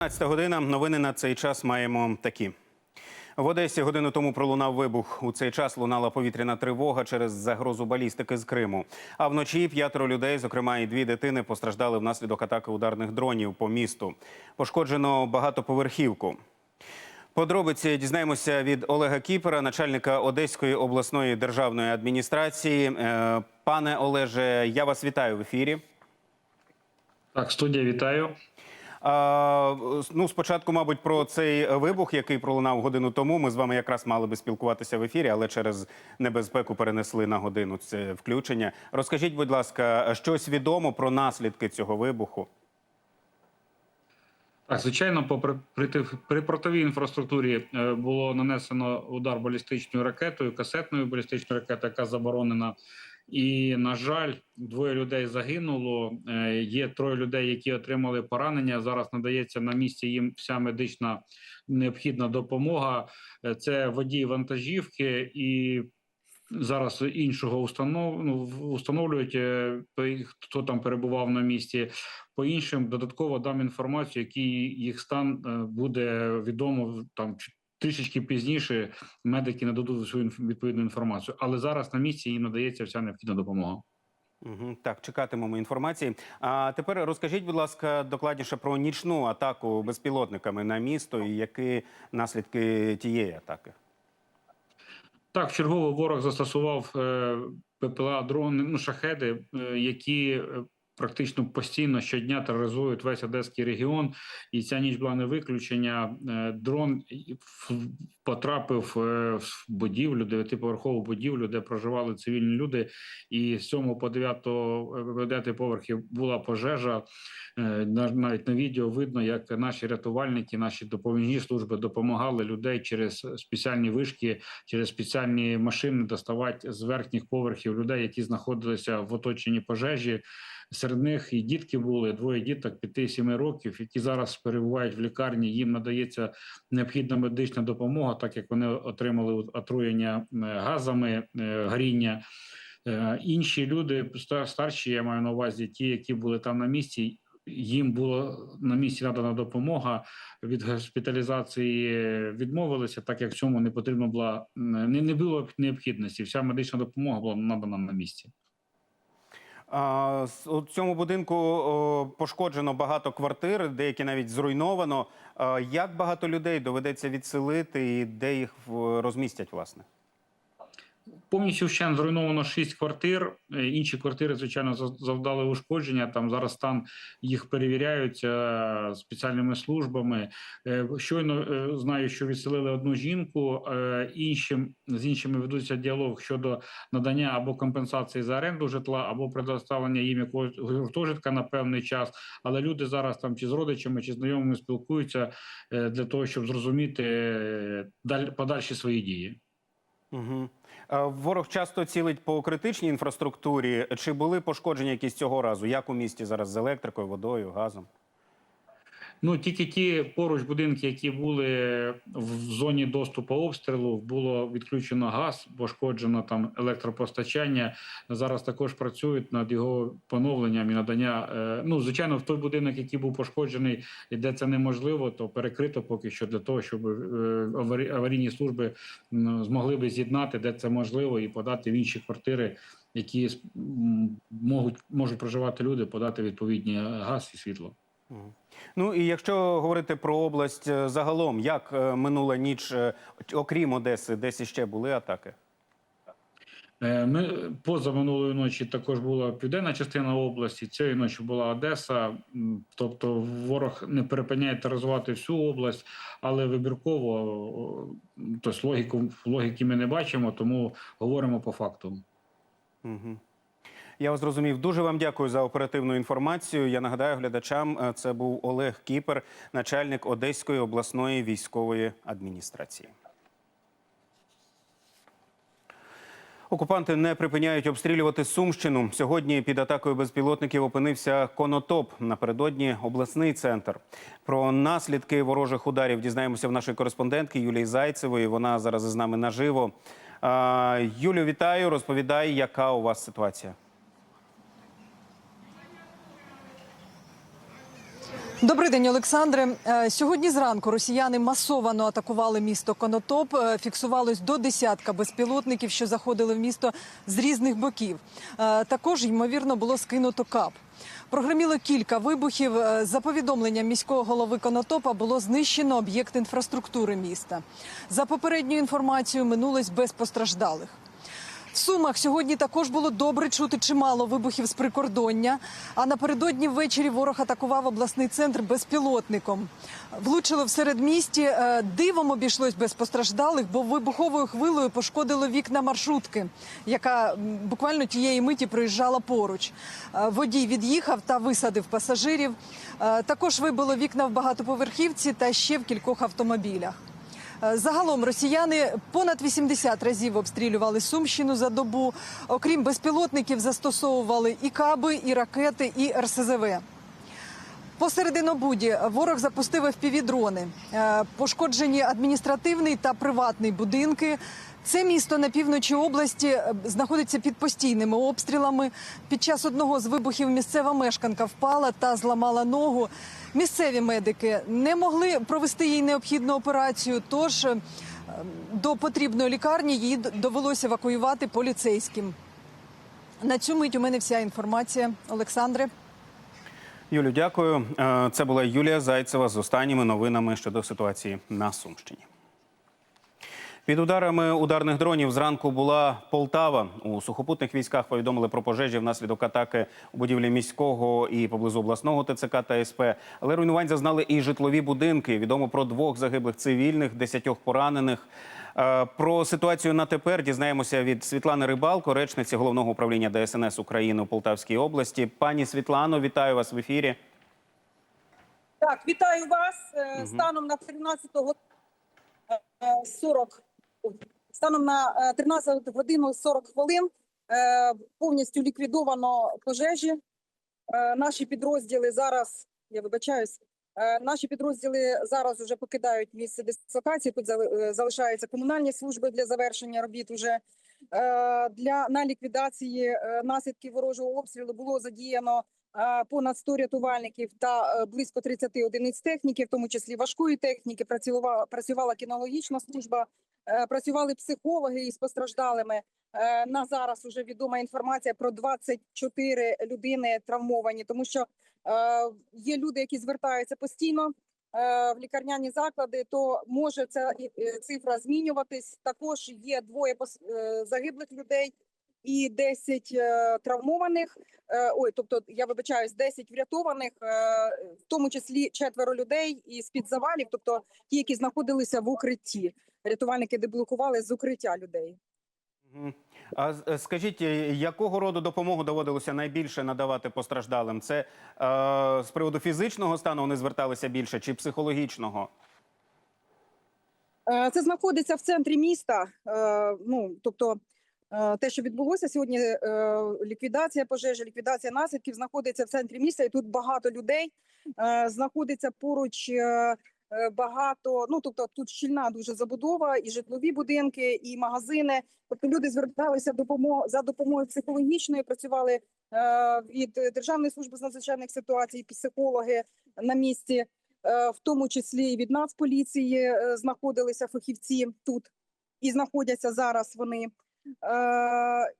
15 година. Новини на цей час маємо такі. В Одесі годину тому пролунав вибух. У цей час лунала повітряна тривога через загрозу балістики з Криму. А вночі п'ятеро людей, зокрема і дві дитини, постраждали внаслідок атаки ударних дронів по місту. Пошкоджено багатоповерхівку. Подробиці дізнаємося від Олега Кіпера, начальника Одеської обласної державної адміністрації. Е, Пане Олеже, я вас вітаю в ефірі. Так, студія, вітаю. Ну, спочатку, мабуть, про цей вибух, який пролунав годину тому. Ми з вами якраз мали би спілкуватися в ефірі, але через небезпеку перенесли на годину це включення. Розкажіть, будь ласка, щось відомо про наслідки цього вибуху? Так, звичайно, по при, при, при портовій інфраструктурі е, було нанесено удар балістичною ракетою, касетною балістичною ракетою, яка заборонена. І на жаль, двоє людей загинуло. Е, Є троє людей, які отримали поранення. Зараз надається на місці їм вся медична необхідна допомога. Е, Це водій вантажівки і. Зараз іншого установ, ну, установлюють, е, хто там перебував на місці. По іншим додатково дам інформацію, який їх стан буде відомо там трішечки пізніше. Медики нададуть свою відповідну інформацію, але зараз на місці їм надається вся необхідна допомога. Угу, так, чекатимемо інформації. А тепер розкажіть, будь ласка, докладніше про нічну атаку безпілотниками на місто і які наслідки тієї атаки. Так, чергово ворог застосував е, ППЛА дрони, ну шахеди, е, які е, практично постійно щодня тероризують весь одеський регіон. І ця ніч була не виключення. Е, дрон потрапив е, в будівлю, дев'ятиповерхову будівлю, де проживали цивільні люди. І з 7 по 9, е, 9 поверхів була пожежа. На- Навіть на відео видно, як наші рятувальники, наші допоміжні служби допомагали людей через спеціальні вишки через спеціальні машини доставати з верхніх поверхів людей, які знаходилися в оточенні пожежі. Серед них і дітки були двоє діток 5-7 років, які зараз перебувають в лікарні. Їм надається необхідна медична допомога, так як вони отримали отруєння газами, е, горіння. Е, Інші люди старші, я маю на увазі, ті, які були там на місці. Їм було на місці надана допомога від госпіталізації відмовилися, так як в цьому не потрібно була не, не було необхідності. Вся медична допомога була надана на місці. У цьому будинку пошкоджено багато квартир, деякі навіть зруйновано. Як багато людей доведеться відселити і де їх розмістять, власне? Повністю вщент зруйновано шість квартир. Е, Інші квартири, звичайно, за- завдали ушкодження. Там зараз стан їх перевіряють е, спеціальними службами. Е, Щойно знаю, що відселили одну жінку. Іншим з іншими ведуться діалог щодо надання або компенсації за оренду житла, або предоставлення їм якогось гуртожитка на певний час. Але люди зараз там чи з родичами, чи знайомими спілкуються для того, щоб зрозуміти даль- подальші свої дії. Угу. Ворог часто цілить по критичній інфраструктурі. Чи були пошкодження якісь цього разу? Як у місті зараз з електрикою, водою, газом? Ну тільки ті поруч будинки, які були в зоні доступу обстрілу, було відключено газ, пошкоджено там електропостачання. Зараз також працюють над його поновленням і надання. е, Ну, звичайно, в той будинок, який був пошкоджений, і де це неможливо, то перекрито поки що для того, щоб е, аварійні служби змогли би з'єднати, де це можливо, і подати в інші квартири, які можуть можуть проживати люди, подати відповідні газ і світло. Ну і якщо говорити про область е, загалом, як е, минула ніч, е, окрім Одеси, десь іще були атаки? Ми поза минулої ночі також була південна частина області. Цієї ночі була Одеса. Тобто, ворог не перепиняє тероризувати всю область, але вибірково тобто логіку логіки ми не бачимо, тому говоримо по факту. Угу. Я вас зрозумів. Дуже вам дякую за оперативну інформацію. Я нагадаю глядачам, е, це був Олег Кіпер, начальник Одеської обласної військової адміністрації. Окупанти не припиняють обстрілювати Сумщину. Сьогодні під атакою безпілотників опинився Конотоп. Напередодні обласний центр. Про наслідки ворожих ударів дізнаємося в нашої кореспондентки Юлії Зайцевої. Вона зараз із нами наживо. Юлю, вітаю. Розповідай, яка у вас ситуація. Добрий день, Олександре. Е, Сьогодні зранку росіяни масовано атакували місто Конотоп. Е, Фіксувалось до десятка безпілотників, що заходили в місто з різних боків. Е, Також ймовірно було скинуто кап. Прогреміло кілька вибухів. За повідомленням міського голови Конотопа було знищено об'єкт інфраструктури міста. За попередньою інформацією, минулось без постраждалих. В Сумах сьогодні також було добре чути чимало вибухів з прикордоння. А напередодні ввечері ворог атакував обласний центр безпілотником. Влучило в середмісті. Е, Дивом обійшлось без постраждалих, бо вибуховою хвилею пошкодило вікна маршрутки, яка буквально тієї миті проїжджала поруч. Е, Водій від'їхав та висадив пасажирів. Е, Також вибило вікна в багатоповерхівці та ще в кількох автомобілях. Е, Загалом росіяни понад 80 разів обстрілювали Сумщину за добу. Окрім безпілотників, застосовували і каби, і ракети, і РСЗВ. Посерединобуді ворог запустив FPV-дрони. Е, Пошкоджені адміністративний та приватний будинки. Це місто на півночі області е, знаходиться під постійними обстрілами. Під час одного з вибухів місцева мешканка впала та зламала ногу. Місцеві медики не могли провести їй необхідну операцію, тож е, до потрібної лікарні її довелося евакуювати поліцейським. На цю мить у мене вся інформація. Олександре. Юлю, дякую. Е, Це була Юлія Зайцева з останніми новинами щодо ситуації на Сумщині. Під ударами ударних дронів зранку була Полтава. У сухопутних військах повідомили про пожежі внаслідок атаки у будівлі міського і поблизу обласного ТЦК та СП. Але руйнувань зазнали і житлові будинки. Відомо про двох загиблих цивільних, десятьох поранених. Е, Про ситуацію на тепер дізнаємося від Світлани Рибалко, речниці головного управління ДСНС України у Полтавській області. Пані Світлано, вітаю вас в ефірі. Так, вітаю вас. Мгм. Станом на 13 го- е, 40, станом на е, 13 годину 40 хвилин е, повністю ліквідовано пожежі. Е, Наші підрозділи зараз, я вибачаюсь, е, наші підрозділи зараз вже покидають місце дислокації. Тут зали- е, залишаються комунальні служби для завершення робіт. Уже Е, для на ліквідації е, наслідків ворожого обстрілу було задіяно е, понад 100 рятувальників та е, близько 30 одиниць техніки, в тому числі важкої техніки. Працювала працювала кінологічна служба, е, працювали психологи із постраждалими. Е, На зараз вже відома інформація про 24 людини травмовані, тому що е, є люди, які звертаються постійно е, в лікарняні заклади, то може ця е, цифра змінюватись. Також є двоє е, загиблих людей і 10 е, травмованих. Е, Ой, тобто я вибачаюсь, 10 врятованих, е, в тому числі четверо людей із під завалів, тобто ті, які знаходилися в укритті. Рятувальники деблокували з укриття людей. А скажіть, якого роду допомогу доводилося найбільше надавати постраждалим? Це е, з приводу фізичного стану вони зверталися більше чи психологічного? Це знаходиться в центрі міста. Е, Ну тобто, те, що відбулося сьогодні, е, ліквідація пожежі, ліквідація наслідків знаходиться в центрі міста, і тут багато людей Е, знаходиться поруч. е, е, Багато, ну тобто тут щільна дуже забудова, і житлові будинки, і магазини. Тобто люди зверталися допомог за допомогою психологічної, працювали е, від Державної служби з надзвичайних ситуацій, психологи на місці е, в тому числі і від Нацполіції е, знаходилися фахівці тут і знаходяться зараз вони. Е,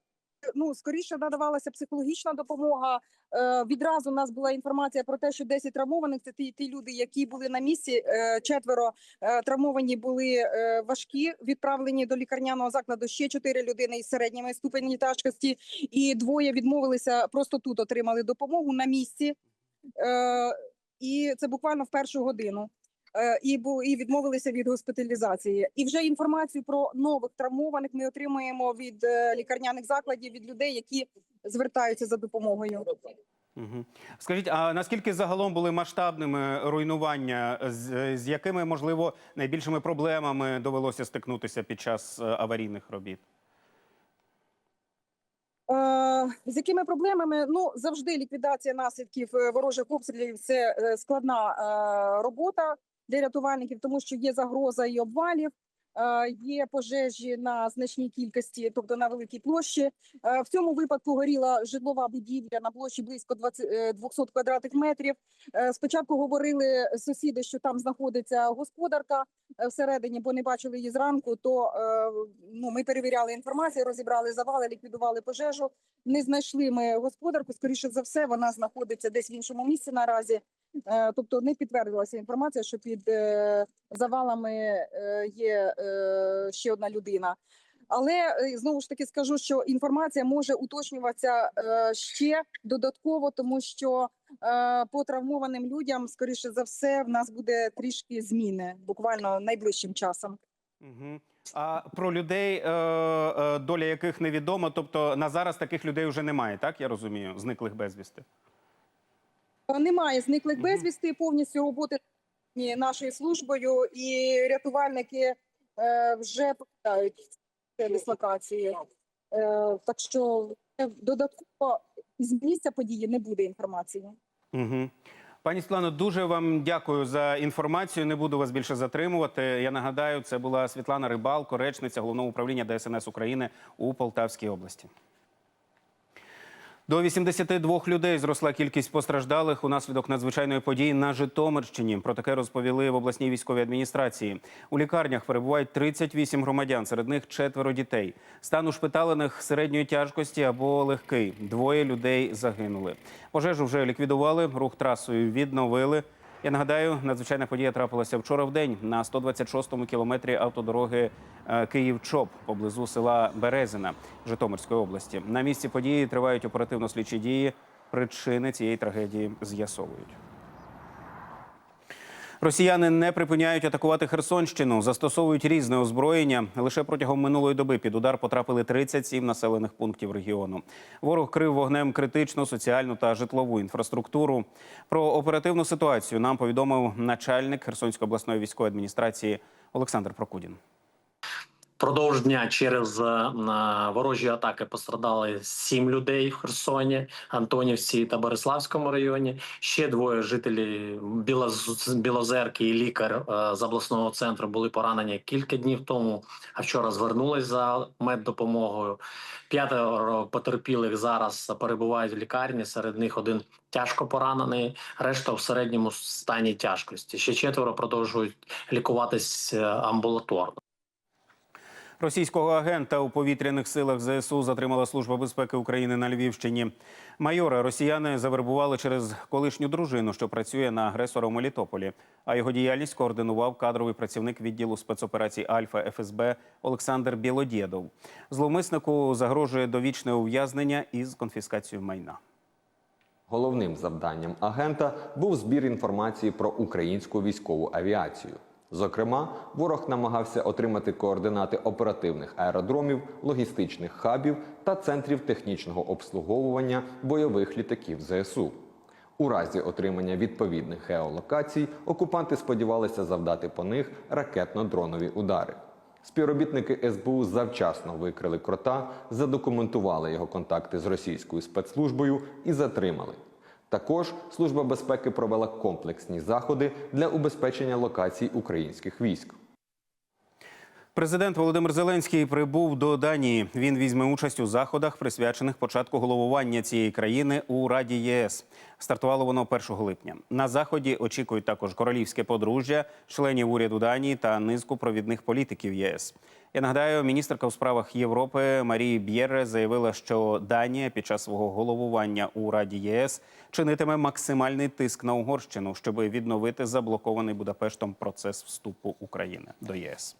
Ну, скоріше надавалася психологічна допомога. Е, Відразу у нас була інформація про те, що 10 травмованих це ті, ті люди, які були на місці. Е, Четверо е, травмовані були е, важкі, відправлені до лікарняного закладу. Ще чотири людини із середніми ступені тяжкості, і двоє відмовилися просто тут отримали допомогу на місці. Е, і це буквально в першу годину. Е, І і відмовилися від госпіталізації. І вже інформацію про нових травмованих ми отримуємо від е, лікарняних закладів від людей, які звертаються за допомогою. Угу. Скажіть, а наскільки загалом були масштабними руйнування, з, з якими можливо найбільшими проблемами довелося стикнутися під час е, аварійних робіт? З якими проблемами? Ну завжди ліквідація наслідків ворожих обстрілів це складна робота для рятувальників, тому що є загроза і обвалів. е, є пожежі на значній кількості, тобто на великій площі. Е, В цьому випадку горіла житлова будівля на площі близько 20, е, 200 квадратних метрів. Спочатку говорили сусіди, що там знаходиться господарка всередині, бо не бачили її зранку. То ну, ми перевіряли інформацію, розібрали завали, ліквідували пожежу. Не знайшли ми господарку. Скоріше за все, вона знаходиться десь в іншому місці наразі. Е, Тобто не підтвердилася інформація, що під е, завалами е, є ще одна людина. Але знову ж таки скажу, що інформація може уточнюватися ще додатково, тому що по травмованим людям, скоріше за все, в нас буде трішки зміни буквально найближчим часом. Угу. А про людей, доля яких невідома, тобто на зараз таких людей вже немає, так я розумію, зниклих безвісти. Немає зниклих безвісти, повністю роботи нашою службою, і рятувальники е, вже покидають дислокації. Е, так що додатково з місця події не буде інформації. Угу. Пані Світлано, дуже вам дякую за інформацію. Не буду вас більше затримувати. Я нагадаю, це була Світлана Рибалко, речниця головного управління ДСНС України у Полтавській області. До 82 людей зросла кількість постраждалих унаслідок надзвичайної події на Житомирщині. Про таке розповіли в обласній військовій адміністрації. У лікарнях перебувають 38 громадян, серед них четверо дітей. Стан ушпиталених середньої тяжкості або легкий. Двоє людей загинули. Пожежу вже ліквідували, рух трасою відновили. Я нагадаю, надзвичайна подія трапилася вчора в день на 126-му кілометрі автодороги е, Київ-Чоп поблизу села Березина Житомирської області. На місці події тривають оперативно-слідчі дії. Причини цієї трагедії з'ясовують. Росіяни не припиняють атакувати Херсонщину, застосовують різне озброєння. Лише протягом минулої доби під удар потрапили 37 населених пунктів регіону. Ворог крив вогнем критичну соціальну та житлову інфраструктуру. Про оперативну ситуацію нам повідомив начальник Херсонської обласної військової адміністрації Олександр Прокудін. Продовж дня через е, ворожі атаки пострадали сім людей в Херсоні, Антонівці та Бориславському районі. Ще двоє жителів Білоз- Білозерки і лікар е, з обласного центру були поранені кілька днів тому, а вчора звернулись за меддопомогою. П'ятеро потерпілих зараз перебувають в лікарні. Серед них один тяжко поранений, решта в середньому стані тяжкості. Ще четверо продовжують лікуватись е, амбулаторно. Російського агента у повітряних силах ЗСУ затримала Служба безпеки України на Львівщині. Майора росіяни завербували через колишню дружину, що працює на агресора у Мелітополі. А його діяльність координував кадровий працівник відділу спецоперацій Альфа ФСБ Олександр Білодєдов. Зловмиснику загрожує довічне ув'язнення із конфіскацією майна. Головним завданням агента був збір інформації про українську військову авіацію. Зокрема, ворог намагався отримати координати оперативних аеродромів, логістичних хабів та центрів технічного обслуговування бойових літаків ЗСУ. У разі отримання відповідних геолокацій окупанти сподівалися завдати по них ракетно-дронові удари. Співробітники СБУ завчасно викрили крота, задокументували його контакти з російською спецслужбою і затримали. Також Служба безпеки провела комплексні заходи для убезпечення локацій українських військ. Президент Володимир Зеленський прибув до Данії. Він візьме участь у заходах, присвячених початку головування цієї країни у Раді ЄС. Стартувало воно 1 липня. На заході очікують також королівське подружжя, членів уряду Данії та низку провідних політиків ЄС. Я нагадаю, міністерка у справах Європи Марії Б'єре заявила, що Данія під час свого головування у Раді ЄС чинитиме максимальний тиск на Угорщину, щоб відновити заблокований Будапештом процес вступу України до єС.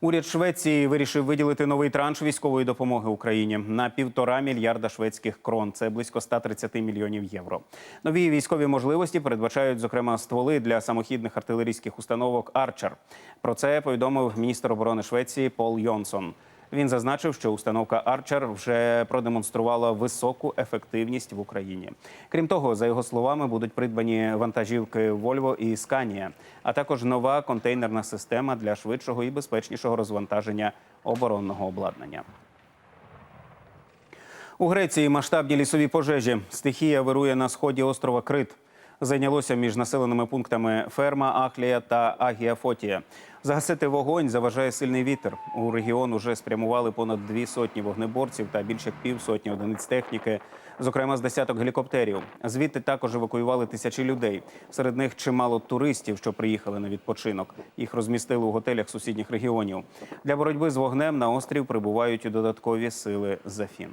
Уряд Швеції вирішив виділити новий транш військової допомоги Україні на півтора мільярда шведських крон. Це близько 130 мільйонів євро. Нові військові можливості передбачають, зокрема, стволи для самохідних артилерійських установок Арчер. Про це повідомив міністр оборони Швеції Пол Йонсон. Він зазначив, що установка Арчер вже продемонструвала високу ефективність в Україні. Крім того, за його словами, будуть придбані вантажівки Volvo і Scania, а також нова контейнерна система для швидшого і безпечнішого розвантаження оборонного обладнання. У Греції масштабні лісові пожежі. Стихія вирує на сході острова Крит. Зайнялося між населеними пунктами Ферма, Ахлія та Агія Фотія. Загасити вогонь заважає сильний вітер. У регіон уже спрямували понад дві сотні вогнеборців та більше півсотні одиниць техніки, зокрема з десяток гелікоптерів. Звідти також евакуювали тисячі людей. Серед них чимало туристів, що приїхали на відпочинок. Їх розмістили у готелях сусідніх регіонів. Для боротьби з вогнем на острів прибувають і додаткові сили ЗАФІН.